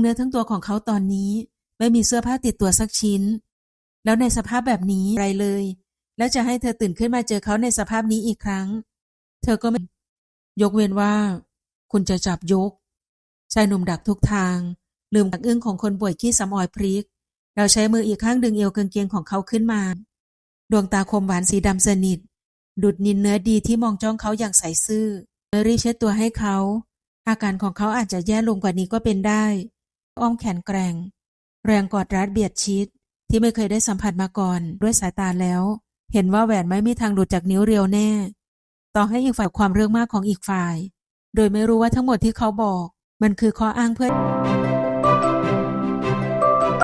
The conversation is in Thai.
เนื้อทั้งตัวของเขาตอนนี้ ไม่มีเสื้อผ้าติดตัวสักชิ้น แล้วในสภาพแบบนี้ไรเลย แล้วจะให้เธอตื่นขึ้นมาเจอเขาในสภาพนี้อีกครั้ง เธอก็ไม่ยกเว้นว่า คุณจะจับยกชายหนุ่มดักทุกทาง ลืมดักอึ้งของคนป่วยขี้สำออยพริกเราใช้มืออีกข้างดึงเอวกางเกงของเขาขึ้นมา ดวงตาคมหวานสีดำสนิท ดุดนินเนื้อดีที่มองจ้องเขาอย่างใสซื่อเธอรีบเช็ดตัวให้เขา อาการของเขาอาจจะแย่ลงกว่านี้ก็เป็นได้ อ้อมแขนแกร่ง แรงกอดรัดเบียดชิด ที่ไม่เคยได้สัมผัสมาก่อนด้วยสายตาแล้ว เห็นว่าแหวนไม่มีทางหลุดจากนิ้วเรียวแน่ ต่อให้อีกฝ่ายความเรื่องมากของอีกฝ่าย โดยไม่รู้ว่าทั้งหมดที่เขาบอก มันคือข้ออ้างเพื่อ